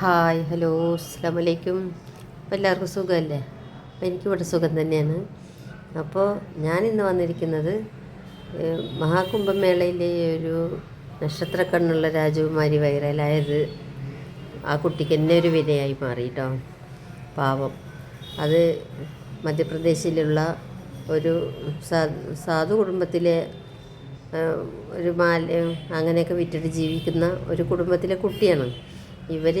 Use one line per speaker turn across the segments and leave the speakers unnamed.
Hi hello അസ്സാം വലൈക്കും അപ്പോൾ എല്ലാവർക്കും സുഖമല്ലേ? എനിക്ക് എനിക്കിവിടെ സുഖം തന്നെയാണ്. അപ്പോൾ ഞാൻ ഇന്ന് വന്നിരിക്കുന്നത് മഹാകുംഭമേളയിലെ ഒരു നക്ഷത്രക്കണ്ണുള്ള രാജകുമാരി വൈറലായത് ആ കുട്ടിക്ക് എന്നെ ഒരു വിനയായി മാറി കേട്ടോ പാവം. അത് മധ്യപ്രദേശിലുള്ള ഒരു സാധു കുടുംബത്തിലെ ഒരു മാല അങ്ങനെയൊക്കെ വിറ്റിട്ട് ജീവിക്കുന്ന ഒരു കുടുംബത്തിലെ കുട്ടിയാണ്. ഇവർ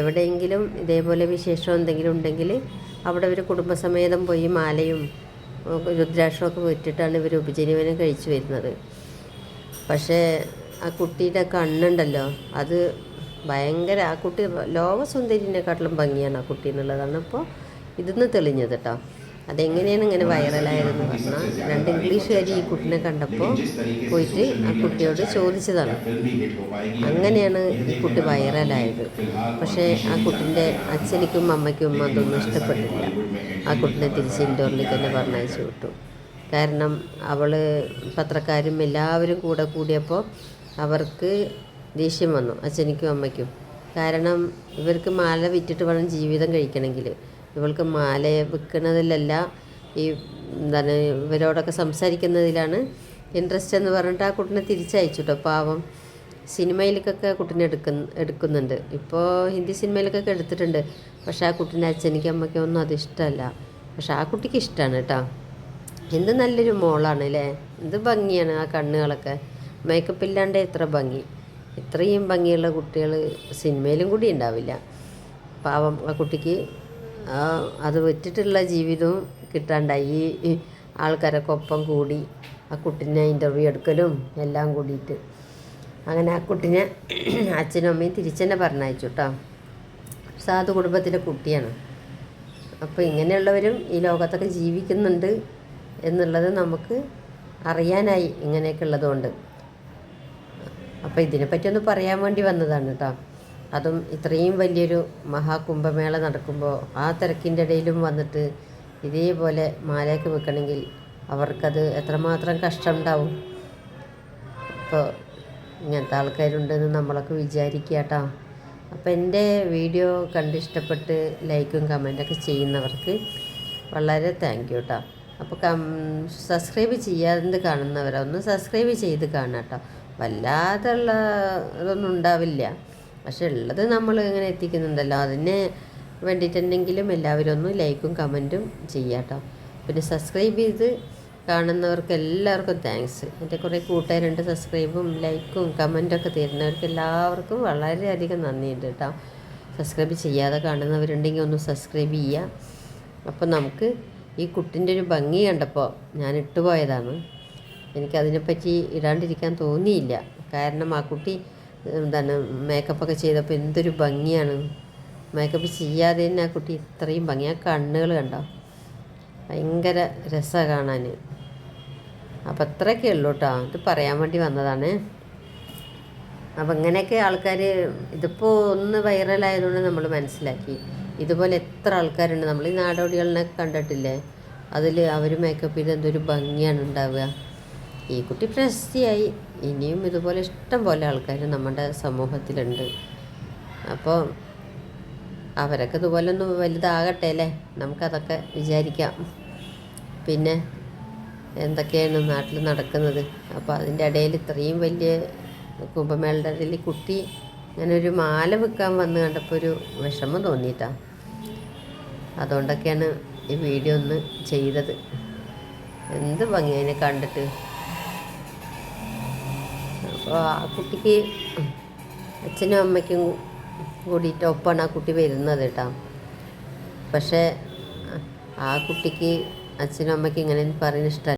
എവിടെയെങ്കിലും ഇതേപോലെ വിശേഷം എന്തെങ്കിലും ഉണ്ടെങ്കിൽ അവിടെ ഒരു കുടുംബസമേതം പോയി മാലയും രുദ്രാക്ഷമൊക്കെ വിറ്റിട്ടാണ് ഇവർ ഉപജീവനം കഴിച്ചു വരുന്നത്. പക്ഷേ ആ കുട്ടിയുടെ കണ്ണുണ്ടല്ലോ അത് ഭയങ്കര ആ കുട്ടി ലോകസുന്ദരിനെക്കാട്ടിലും ഭംഗിയാണ് ആ കുട്ടി എന്നുള്ളതാണ് ഇപ്പോൾ ഇതിന്ന് തെളിഞ്ഞത് കേട്ടോ. അതെങ്ങനെയാണ് ഇങ്ങനെ വൈറലായതെന്ന് പറഞ്ഞാൽ രണ്ട് ഇംഗ്ലീഷുകാർ ഈ കുട്ടിനെ കണ്ടപ്പോൾ പോയിട്ട് ആ കുട്ടിയോട് ചോദിച്ചതാണ്. അങ്ങനെയാണ് ഈ കുട്ടി വൈറലായത്. പക്ഷേ ആ കുട്ടിന്റെ അച്ഛനിക്കും അമ്മയ്ക്കും അതൊന്നും ഇഷ്ടപ്പെട്ടില്ല. ആ കുട്ടിനെ തിരിച്ച് ഇൻഡോറിലേക്ക് തന്നെ പറഞ്ഞയച്ചു വിട്ടു. കാരണം അവൾ പത്രക്കാരും എല്ലാവരും കൂടെ കൂടിയപ്പോൾ അവർക്ക് ദേഷ്യം വന്നു അച്ഛനിക്കും അമ്മയ്ക്കും. കാരണം ഇവർക്ക് മാല വിറ്റിട്ട് വേണം ജീവിതം കഴിക്കണമെങ്കിൽ ഇവൾക്ക് മാല വിൽക്കുന്നതിലല്ല ഈ എന്താണ് ഇവരോടൊക്കെ സംസാരിക്കുന്നതിലാണ് ഇൻട്രസ്റ്റ് എന്ന് പറഞ്ഞിട്ട് ആ കുട്ടിനെ തിരിച്ചയച്ചു കേട്ടോ പാവം. സിനിമയിലേക്കൊക്കെ കുട്ടീനെ എടുക്കുന്ന എടുക്കുന്നുണ്ട്. ഇപ്പോൾ ഹിന്ദി സിനിമയിലേക്കൊക്കെ എടുത്തിട്ടുണ്ട്. പക്ഷേ ആ കുട്ടീന്റെ അച്ഛനിക്ക് അമ്മയ്ക്കും ഒന്നും അത് ഇഷ്ടമല്ല. പക്ഷേ ആ കുട്ടിക്ക് ഇഷ്ടമാണ് കേട്ടോ. എന്ത് നല്ലൊരു മോളാണ് അല്ലേ? എന്ത് ഭംഗിയാണ് ആ കണ്ണുകളൊക്കെ. മേക്കപ്പ് ഇല്ലാണ്ട് എത്ര ഭംഗി. ഇത്രയും ഭംഗിയുള്ള കുട്ടികൾ സിനിമയിലും കൂടി ഉണ്ടാവില്ല. പാവം ആ കുട്ടിക്ക് അത് വിറ്റിട്ടുള്ള ജീവിതവും കിട്ടാണ്ടായി. ആൾക്കാരൊക്കെ ഒപ്പം കൂടി ആ കുട്ടീനെ ഇന്റർവ്യൂ എടുക്കലും എല്ലാം കൂടിയിട്ട്. അങ്ങനെ ആ കുട്ടീനെ അച്ഛനും അമ്മയും തിരിച്ചെന്നെ പറഞ്ഞയച്ചു കേട്ടോ സാധു കുടുംബത്തിലെ കുട്ടിയാണ്. അപ്പോൾ ഇങ്ങനെയുള്ളവരും ഈ ലോകത്തൊക്കെ ജീവിക്കുന്നുണ്ട് എന്നുള്ളത് നമുക്ക് അറിയാനായി ഇങ്ങനെയൊക്കെ ഉള്ളതുകൊണ്ട്. അപ്പോൾ ഇതിനെപ്പറ്റി ഒന്ന് പറയാൻ വേണ്ടി വന്നതാണ് കേട്ടോ അതും ഇത്രയും വലിയൊരു മഹാകുംഭമേള നടക്കുമ്പോൾ ആ തിരക്കിന്റെ ഇടയിലും വന്നിട്ട് ഇതേപോലെ മാലയൊക്കെ വെക്കണമെങ്കിൽ അവർക്കത് എത്രമാത്രം കഷ്ടമുണ്ടാവും. അപ്പോൾ ഇങ്ങനത്തെ ആൾക്കാരുണ്ടെന്ന് നമ്മളൊക്കെ വിചാരിക്കുക കേട്ടോ അപ്പോൾ എന്റെ വീഡിയോ കണ്ടിഷ്ടപ്പെട്ട് ലൈക്കും കമന്റൊക്കെ ചെയ്യുന്നവർക്ക് വളരെ താങ്ക് യു കേട്ടോ അപ്പോൾ കം സബ്സ്ക്രൈബ് ചെയ്യാതെ കാണുന്നവരൊന്ന് സബ്സ്ക്രൈബ് ചെയ്ത് കാണാം കേട്ടോ വല്ലാതുള്ള ഇതൊന്നും ഉണ്ടാവില്ല. പക്ഷെ ഉള്ളത് നമ്മൾ ഇങ്ങനെ എത്തിക്കുന്നുണ്ടല്ലോ. അതിന് വേണ്ടിയിട്ടുണ്ടെങ്കിലും എല്ലാവരും ഒന്ന് ലൈക്കും കമന്റും ചെയ്യാട്ടോ പിന്നെ സബ്സ്ക്രൈബ് ചെയ്ത് കാണുന്നവർക്ക് എല്ലാവർക്കും താങ്ക്സ് എന്റെ കുറേ കൂട്ടുകാരുണ്ട്. സബ്സ്ക്രൈബും ലൈക്കും കമന്റൊക്കെ തരുന്നവർക്ക് എല്ലാവർക്കും വളരെയധികം നന്ദിയുണ്ട് കേട്ടോ. സബ്സ്ക്രൈബ് ചെയ്യാതെ കാണുന്നവരുണ്ടെങ്കിൽ ഒന്ന് സബ്സ്ക്രൈബ് ചെയ്യുക. അപ്പോൾ നമുക്ക് ഈ കുട്ടിന്റെ ഒരു ഭംഗി കണ്ടപ്പോൾ ഞാൻ ഇട്ടുപോയതാണ്. എനിക്കതിനെപ്പറ്റി ഇടാണ്ടിരിക്കാൻ തോന്നിയില്ല. കാരണം ആ കുട്ടി എന്താണ് മേക്കപ്പൊക്കെ ചെയ്തപ്പോൾ എന്തൊരു ഭംഗിയാണ്. മേക്കപ്പ് ചെയ്യാതെ തന്നെ ആ കുട്ടി ഇത്രയും ഭംഗി. ആ കണ്ണുകൾ കണ്ടോ? ഭയങ്കര രസമാണ് കാണാൻ അപ്പം അത്രയൊക്കെ ഉള്ളൂ കേട്ടോ ഇത് പറയാൻ വേണ്ടി വന്നതാണ്. അപ്പം ഇങ്ങനെയൊക്കെ ആൾക്കാർ ഇതിപ്പോൾ ഒന്ന് വൈറലായതുകൊണ്ട് നമ്മൾ മനസ്സിലാക്കി. ഇതുപോലെ എത്ര ആൾക്കാരുണ്ട്. നമ്മൾ ഈ നാടോടികളിനെ കണ്ടിട്ടില്ലേ? അതിൽ അവർ മേക്കപ്പ് ചെയ്ത് എന്തൊരു ഭംഗിയാണ് ഉണ്ടാവുക. ഈ കുട്ടി പ്രശസ്തിയായി. ഇനിയും ഇതുപോലെ ഇഷ്ടം പോലെ ആൾക്കാർ നമ്മുടെ സമൂഹത്തിലുണ്ട്. അപ്പോൾ അവരൊക്കെ ഇതുപോലെ ഒന്ന് വലുതാകട്ടെ അല്ലേ? നമുക്കതൊക്കെ വിചാരിക്കാം. പിന്നെ എന്തൊക്കെയാണ് നാട്ടിൽ നടക്കുന്നത്? അപ്പോൾ അതിന്റെ ഇടയിൽ ഇത്രയും വലിയ കുംഭമേളയുടെ ഇടയിൽ കുട്ടി ഞാൻ ഒരു മാല വെക്കാൻ വന്ന് കണ്ടപ്പോൾ ഒരു വിഷമം തോന്നിയിട്ടാ. അതുകൊണ്ടൊക്കെയാണ് ഈ വീഡിയോ ഒന്ന് ചെയ്തത്. എന്ത് ഭംഗി കണ്ടിട്ട്. അപ്പോൾ ആ കുട്ടിക്ക് അച്ഛനും അമ്മയ്ക്കും കൂടിയിട്ട് ഒപ്പമാണ് ആ കുട്ടി വരുന്നത് കേട്ടോ. പക്ഷേ ആ കുട്ടിക്ക് അച്ഛനും അമ്മയ്ക്കും ഇങ്ങനെ പറയുന്ന ഇഷ്ടമല്ല.